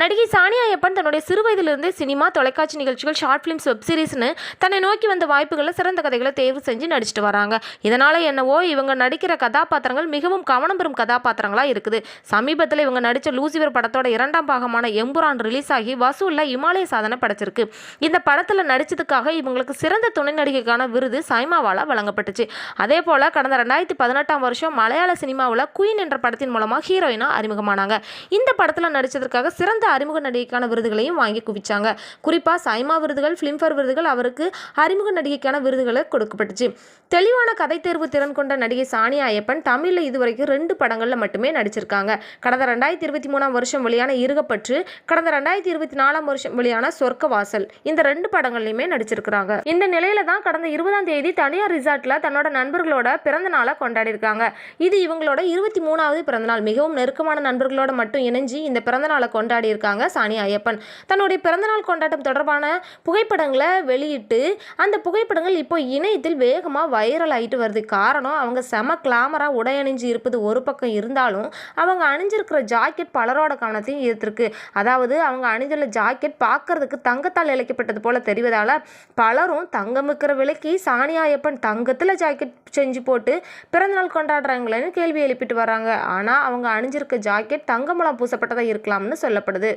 நடிகை சானியா ஐயப்பன் தன்னுடைய சிறு வயதிலிருந்தே சினிமா தொலைக்காட்சி நிகழ்ச்சிகள் ஷார்ட் ஃபிலிம்ஸ் வெப் சீரிஸ்னு தன்னை நோக்கி வந்த வாய்ப்புகளில் சிறந்த கதைகளை தேர்வு செஞ்சு நடிச்சிட்டு வராங்க. இதனால் என்னவோ இவங்க நடிக்கிற கதாபாத்திரங்கள் மிகவும் கவனம் பெறும் கதாபாத்திரங்களாக இருக்குது. சமீபத்தில் இவங்க நடித்த லூசிவர் படத்தோட இரண்டாம் பாகமான எம்புரான் ரிலீஸ் ஆகி வசூலில் இமாலய சாதனை படைச்சிருக்கு. இந்த படத்தில் நடித்ததுக்காக இவங்களுக்கு சிறந்த துணை நடிகைக்கான விருது சைமாவால் வழங்கப்பட்டுச்சு. அதே போல் கடந்த ரெண்டாயிரத்தி பதினெட்டாம் வருஷம் மலையாள சினிமாவில் குயின் என்ற படத்தின் மூலமாக ஹீரோயினா அறிமுகமானாங்க. இந்த படத்தில் நடித்ததற்காக சிறந்த அறிமுக நடிகைக்கான விருதுகளையும் வாங்கி குவிச்சாங்க. குறிப்பாக சைமா விருதுகள் ஃபிலிம்ஃபேர் விருதுகள் அவருக்கு அறிமுக நடிகைக்கான விருதுகளை கொடுக்கப்பட்டுச்சு. தெளிவான கதை தேர்வு திறன் கொண்ட நடிகை சானியா ஐயப்பன் தமிழில் இதுவரைக்கும் ரெண்டு படங்களில் மட்டுமே நடிச்சிருக்காங்க. கடந்த ரெண்டாயிரத்தி இருபத்தி மூணாம் வருஷம் வெளியான இருகப்பற்று கடந்த ரெண்டாயிரத்தி இருபத்தி நாலாம் வருஷம் வெளியான சொர்க்கவாசல் இந்த ரெண்டு படங்கள்லையுமே நடிச்சிருக்கிறாங்க. இந்த நிலையில தான் கடந்த இருபதாம் தேதி தனியார் ரிசார்ட்ல தன்னோட நண்பர்களோட பிறந்த நாளை கொண்டாடி இருக்காங்க இது இவங்களோட இருபத்தி மூணாவது பிறந்தநாள். மிகவும் நெருக்கமான நண்பர்களோட மட்டும் இணைஞ்சு இந்த பிறந்தநாளை கொண்டாடி இருக்காங்க சாணி ஐயப்பன். தன்னுடைய பிறந்தநாள் கொண்டாட்டம் தொடர்பான புகைப்படங்களை வெளியிட்டு அந்த புகைப்படங்கள் இப்போ இணையத்தில் வேகமாக வைரல் ஆகிட்டு வருது. காரணம் அவங்க செம கிளாமராக உடை அணிஞ்சு இருப்பது ஒரு பக்கம் இருந்தாலும் அவங்க அணிஞ்சிருக்கிற ஜாக்கெட் பலரோட கவனத்தையும் ஈர்த்திருக்கு. அதாவது அவங்க அணிந்துள்ள ஜாக்கெட் பார்க்கறதுக்கு தங்கத்தால் இழைக்கப்பட்டது போல தெரிவதால் பலரும் தங்கம் விற்கிற விலைக்கு சாணி ஐயப்பன் தங்கத்தில் ஜாக்கெட் செஞ்சு போட்டு பிறந்தநாள் கொண்டாடுறாங்களேன்னு கேள்வி எழுப்பிட்டு வராங்க ஆனால் அவங்க அணிஞ்சிருக்க ஜாக்கெட் தங்கமலம் பூசப்பட்டதாக இருக்கலாம்னு சொல்லப்படுது.